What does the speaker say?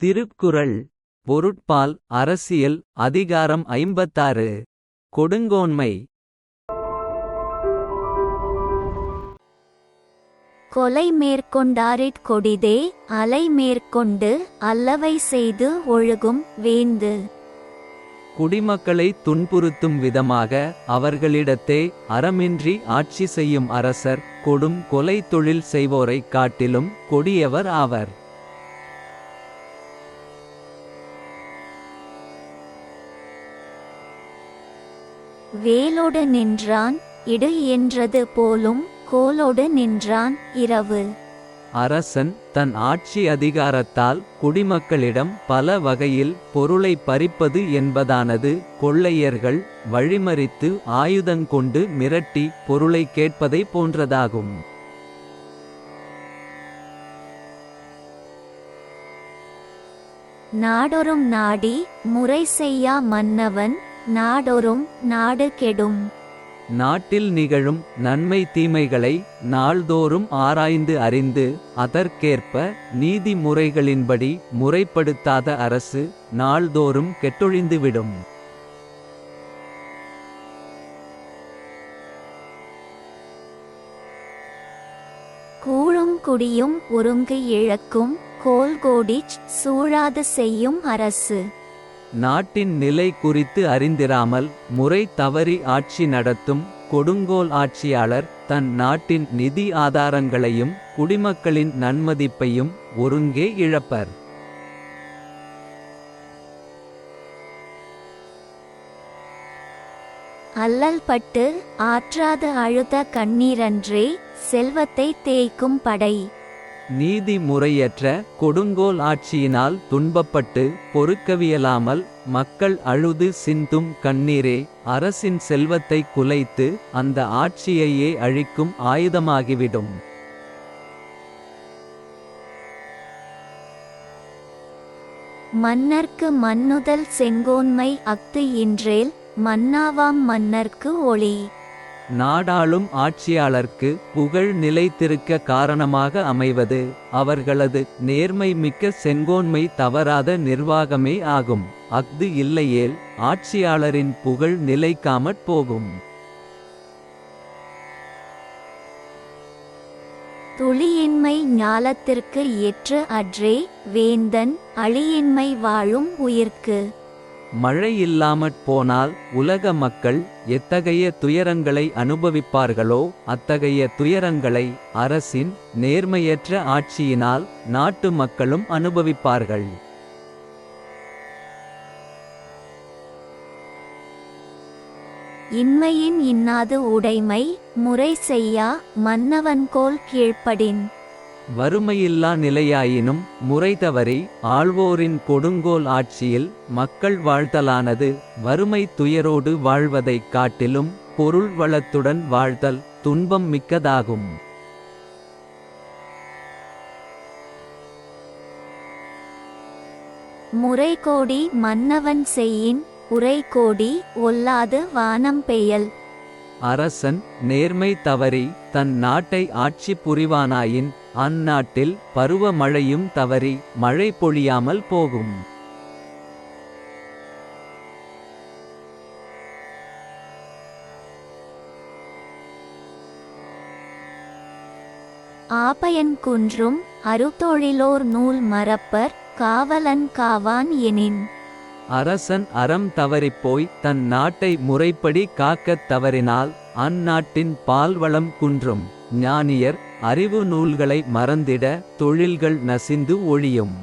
திருக்குறள் பொருட்பால் அரசியல் அதிகாரம் ஐம்பத்தாறு கொடுங்கோன்மை. கொலை மேற்கொண்டாரிற் கொடிதே அலை மேற்கொண்டு அல்லவை செய்து ஒழுகும் வேந்து. குடிமக்களை துன்புறுத்தும் விதமாக அவர்களிடத்தே அறமின்றி ஆட்சி செய்யும் அரசர் கொடும் கொலை தொழில் செய்வோரைக் காட்டிலும் கொடியவர் ஆவர். வேலோடு நின்றான் இடு என்றது போலும் கோலோடு நின்றான் இரவு. அரசன் தன் ஆட்சி அதிகாரத்தால் குடிமக்களிடம் பல வகையில் பொருளை பறிப்பது என்பதானது கொள்ளையர்கள் வழிமறித்து ஆயுதங்கொண்டு மிரட்டி பொருளை கேட்பதை போன்றதாகும். நாடொரும் நாடி முறை செய்யா மன்னவன் நாடொரும் நாடு கெடும். நாட்டில் நிகழும் நன்மை தீமைகளை நாள்தோறும் ஆராய்ந்து அறிந்து அதற்கேற்ப நீதி முறைகளின்படி முறைப்படுத்தாத அரசு நாள்தோறும் கெட்டொழிந்துவிடும் கூழும் குடியும் ஒருங்கு இழக்கும் கோல்கோடிச் சூழாது செய்யும் அரசு. நாட்டின் நிலை குறித்து அறிந்திராமல் முறை தவறி ஆட்சி நடத்தும் கொடுங்கோல் ஆட்சியாளர் தன் நாட்டின் நிதி ஆதாரங்களையும் குடிமக்களின் நன்மதிப்பையும் ஒருங்கே இழப்பர். அல்லல் பட்டு ஆற்றாது அழுத கண்ணீரன்றே செல்வத்தை தேய்க்கும் படை. நீதி முறையற்ற கொடுங்கோல் ஆட்சியினால் துன்பப்பட்டு பொறுக்கவியலாமல் மக்கள் அழுது சிந்தும் கண்ணீரே அரசின் செல்வத்தை குலைத்து அந்த ஆட்சியையே அழிக்கும் ஆயுதமாகிவிடும். மன்னர்க்கு மன்னுதல் செங்கோன்மை அஃது இன்றேல் மன்னாவாம் மன்னர்க்கு ஒளி. நாடாளும் ஆட்சியாளர்க்கு புகழ் நிலைத்திருக்க காரணமாக அமைவது அவர்களது நேர்மை மிக்க செங்கோன்மை தவறாத நிர்வாகமே ஆகும். அஃது இல்லையேல் ஆட்சியாளரின் புகழ் நிலைக்காமற் போகும். துளியின்மை ஞாலத்திற்கு ஏற்று அற்றே வேந்தன் அழியின்மை வாழும் உயிர்க்கு. மழை இல்லாமற் போனால் உலக மக்கள் எத்தகைய துயரங்களை அனுபவிப்பார்களோ அத்தகைய துயரங்களை அரசின் நேர்மையற்ற ஆட்சியினால் நாட்டு மக்களும் அனுபவிப்பார்கள். இன்மையின் இன்னாது உடைமை முறை செய்யா மன்னவன்கோல் கீழ்ப்படின். வறுமையில்லா நிலையாயினும் முறை தவறி ஆள்வோரின் கொடுங்கோல் ஆட்சியில் மக்கள் வாழ்த்தலானது வறுமை துயரோடு வாழ்வதைக் காட்டிலும் பொருள் வளத்துடன் வாழ்தல் துன்பம் மிக்கதாகும். முறை கோடி மன்னவன் செய்யின் உரை கோடி ஒல்லாது வானம் பெயல். அரசன் நேர்மை தவறி தன் நாட்டை ஆட்சி புரிவானாயின் அந்நாட்டில் பருவ மழையும் தவறி மழை பொழியாமல் போகும். ஆபயன் குன்றும் அறுத்தொழிலோர் நூல் மறப்பர் காவலன் காவான் எனின். அரசன் அறம் தவறிப்போய் தன் நாட்டை முறைப்படி காக்கத் தவறினால் அந்நாட்டின் பால்வளம் குன்றும். ஞானியர் அறிவு நூல்களை மறந்திட தொழில்கள் நசிந்து ஒழியும்.